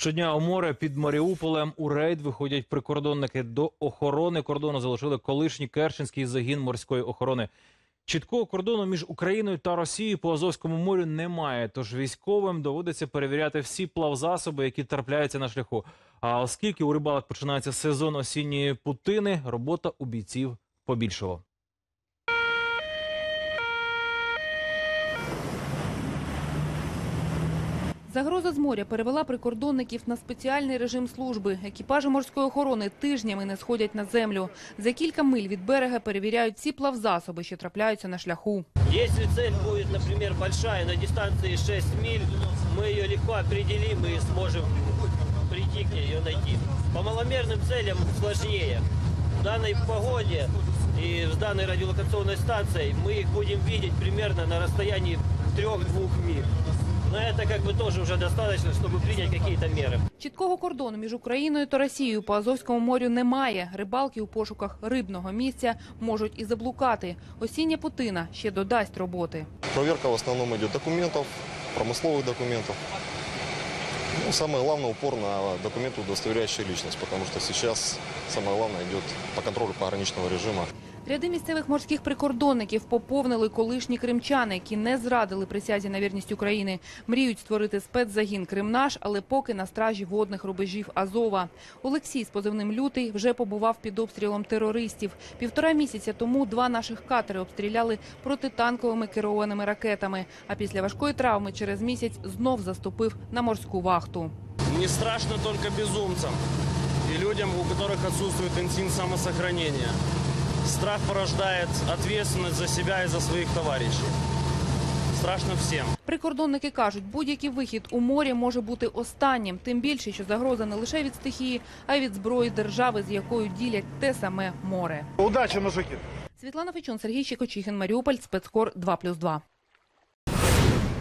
Щодня у море під Маріуполем у рейд виходять прикордонники. До охорони кордону залишили колишній Керченський загін морської охорони. Чіткого кордону між Україною та Росією по Азовському морю немає. Тож військовим доводиться перевіряти всі плавзасоби, які трапляються на шляху. А оскільки у рибалок починається сезон осінньої путини, робота у бійців побільшала. Загроза з моря перевела прикордонників на спеціальний режим служби. Екіпажі морської охорони тижнями не сходять на землю. За кілька миль від берега перевіряють всі плавзасоби, що трапляються на шляху. Если цель будет, например, большая, на дистанции 6 миль, мы ее легко определим и сможем прийти к ней, ее найти. По маломерным целям сложнее. В данной погоде и с данной радиолокационной станцией мы их будем видеть примерно на расстоянии 3-2 миль. Но это как бы тоже уже достаточно, чтобы принять какие-то меры. Чіткого кордону між Україною та Росією по Азовському морю немає. Рибалки у пошуках рибного місця можуть і заблукати. Осіння путина ще додасть роботи. Проверка в основном идет документов, промысловых документов. Ну, самое главное упор на документы, удостоверяющие личность, потому что сейчас самое главное идет по контролю пограничного режима. Ряди місцевих морських прикордонників поповнили колишні кримчани, які не зрадили присязі на вірність України. Мріють створити спецзагін Кримнаш, але поки на стражі водних рубежів Азова. Олексій з позивним лютий вже побував під обстрілом терористів. Півтора місяця тому два наших катери обстріляли протитанковими керованими ракетами. А після важкої травми через місяць знов заступив на морську вахту. Не страшно только безумцам и людям, у которых отсутствует инстинкт самосохранения. Страх порождает ответственность за себя и за своих товарищей. Страшно всем. Прикордонники кажуть, будь-який вихід у морі може бути останнім. Тим більше, що загроза не лише від стихії, а й від зброї держави, з якою ділять те саме море. Удачі, мужики! Світлана Фечун, Сергій Щекочихин, Маріуполь, спецкор 2+,2.